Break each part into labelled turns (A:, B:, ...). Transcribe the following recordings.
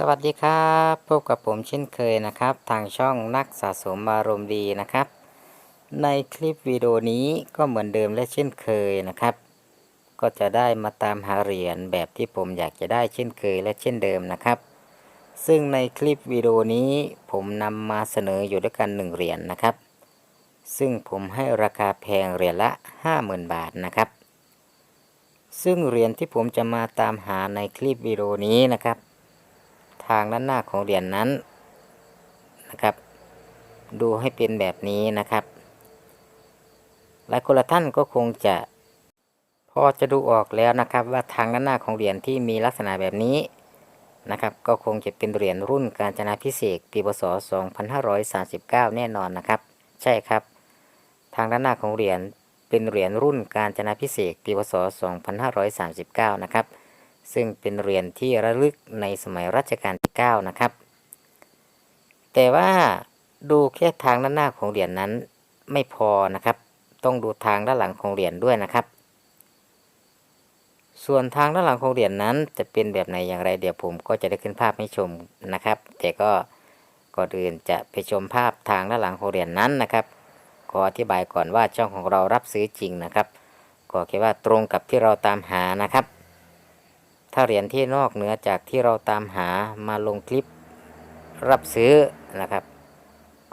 A: สวัสดีครับพบกับผมเช่นเคยนะครับ ทางช่องนักสะสมอารมณ์ดีนะครับ ในคลิปวิดีโอนี้ก็เหมือนเดิมและเช่นเคยนะครับ ก็จะได้มาตามหาเหรียญแบบที่ผมอยากจะได้เช่นเคยและเช่นเดิมนะครับ ซึ่งในคลิปวิดีโอนี้ผมนำมาเสนออยู่ด้วยกันหนึ่งเหรียญนะครับ ซึ่งผมให้ราคาแพงเหรียญละ 50,000 บาทนะครับ ซึ่งเหรียญที่ผมจะมาตามหาในคลิปวิดีโอนี้นะครับ ทางด้านหน้าของเหรียญนนั้นนะครับ ดูให้เป็นแบบนี้นะครับ หลายคนละท่านก็คงจะพอจะดูออกแล้วนะครับ ว่าทางด้านหน้าของเหรียญที่มีลักษณะแบบนี้นะครับ ก็คงจะเป็นเหรียญรุ่นกาญจนาพิเศษปีพศ 2539 แน่นอนนะครับ ใช่ครับ ทางด้านหน้าของเหรียญเป็นเหรียญรุ่นกาญจนาพิเศษปีพศ 2539 นะครับ ซึ่งเป็นเหรียญที่ระลึกในสมัยรัชกาลที่ 9 นะครับ แต่ว่าดูแค่ทางด้านหน้าของเหรียญนนั้นไม่พอนะครับ ต้องดูทางด้านหลังของเหรียญด้วยนะครับ ส่วนทางด้านหลังของเหรียญนนั้นจะเป็นแบบไหนอย่างไรเดี๋ยวผมก็จะได้ขึ้นภาพให้ชมนะครับ แต่ก็ก่อนอื่นจะไปชมภาพทางด้านหลังของเหรียญนนั้นนะครับ ขออธิบายก่อนว่าช่องของเรารับซื้อจริงนะครับก็คิดว่าตรงกับที่เราตามหานะครับ ถ้าเหรียญที่นอกเหนือจากที่เราตามหามาลงคลิปรับซื้อนะครับ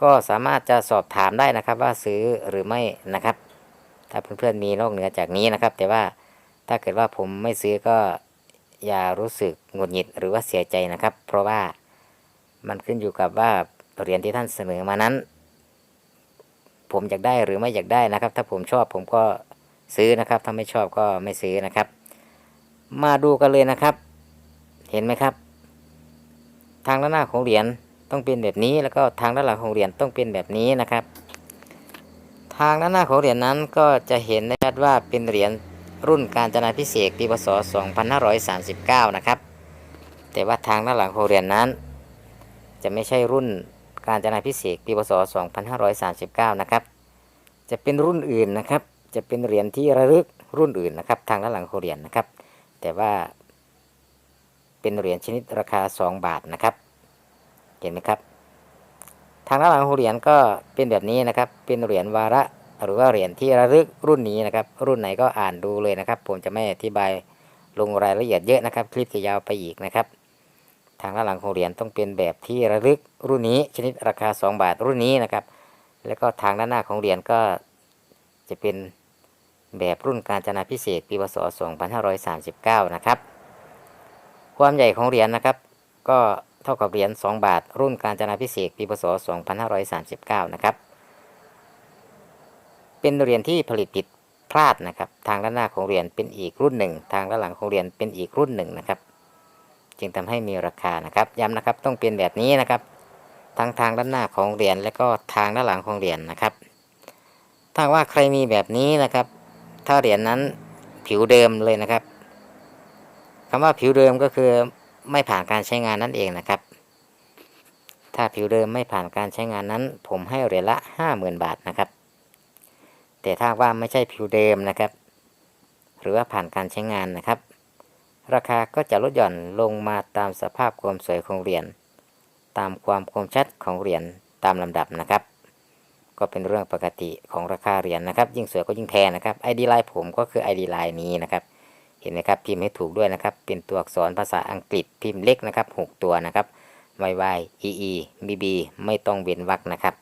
A: ก็สามารถจะสอบถามได้นะครับว่าซื้อหรือไม่นะครับ ถ้าเพื่อนๆมีนอกเหนือจากนี้นะครับ แต่ว่าถ้าเกิดว่าผมไม่ซื้อก็อย่ารู้สึกหงุดหงิดหรือว่าเสียใจนะครับ เพราะว่ามันขึ้นอยู่กับว่าเหรียญที่ท่านเสนอมานั้น ผมอยากได้หรือไม่อยากได้นะครับ ถ้าผมชอบผมก็ซื้อนะครับ ถ้าไม่ชอบก็ไม่ซื้อนะครับ มาดูกันเลยนะครับ เห็นไหมครับ ทางด้านหน้าของเหรียญต้องเป็นแบบนี้ แล้วก็ทางด้านหลังของเหรียญต้องเป็นแบบนี้นะครับ ทางด้านหน้าของเหรียญนั้นก็จะเห็นได้ชัดว่าเป็นเหรียญรุ่นการจนาพิเศษปีพศ 2539 นะครับ แต่ว่าทางด้านหลังของเหรียญนั้น จะไม่ใช่รุ่นการจนาพิเศษปีพศ 2539 นะครับ จะเป็นรุ่นอื่นนะครับ จะเป็นเหรียญที่ระลึกรุ่นอื่นนะครับ ทางด้านหลังของเหรียญนะครับ แต่ว่า เป็นเหรียญชนิดราคา 2 บาทนะครับ เห็นไหมครับ ทางด้านหลังของเหรียญก็เป็นแบบนี้นะครับ เป็นเหรียญวาระหรือว่าเหรียญที่ระลึกรุ่นนี้นะครับ รุ่นไหนก็อ่านดูเลยนะครับ ผมจะไม่อธิบายลงรายละเอียดเยอะนะครับ คลิปจะยาวไปอีกนะครับ ทางด้านหลังของเหรียญต้องเป็นแบบที่ระลึกรุ่นนี้ ชนิดราคา 2 บาทรุ่นนี้นะครับ แล้วก็ทางด้านหน้าของเหรียญก็จะเป็น แบบรุ่นการจนาพิเศษปีพศ 2539 นะครับ ความใหญ่ของเหรียญนะครับ ก็เท่ากับเหรียญ 2 บาท รุ่นการจนาพิเศษปีพศ 2539 นะครับ เป็นเหรียญที่ผลิตผิดพลาดนะครับ ทางด้านหน้าของเหรียญเป็นอีกรุ่นหนึ่ง ทางด้านหลังของเหรียญเป็นอีกรุ่นหนึ่งนะครับ จึงทำให้มีราคานะครับ ย้ำนะครับ ต้องเป็นแบบนี้นะครับ ทั้งทางด้านหน้าของเหรียญและก็ทางด้านหลังของเหรียญนะครับ ถ้าว่าใครมีแบบนี้นะครับ ถ้าเหรียญนั้นผิวเดิมเลยนะครับคำว่าผิวเดิมก็คือไม่ผ่านการใช้งานนั่นเองนะครับ ถ้าผิวเดิมไม่ผ่านการใช้งานนั้น ผมให้เหรียญละห้าหมื่นบาทนะครับ แต่ถ้าว่าไม่ใช่ผิวเดิมนะครับ หรือว่าผ่านการใช้งานนะครับ ราคาก็จะลดหย่อนลงมาตามสภาพความสวยของเหรียญตามความคมชัดของเหรียญตามลำดับนะครับ ก็เป็นเรื่องปกติของราคาเหรียญนะครับ ยิ่งสวยก็ยิ่งแพงนะครับ ID ไลน์ผมก็คือ ID ไลน์นี้นะครับเห็นไหมครับพิมพ์ให้ถูกด้วยนะครับ เป็นตัวอักษรภาษาอังกฤษพิมพ์เล็กนะครับ 6 ตัวนะครับ y y e e b b ไม่ต้องเว้นวรรคนะครับ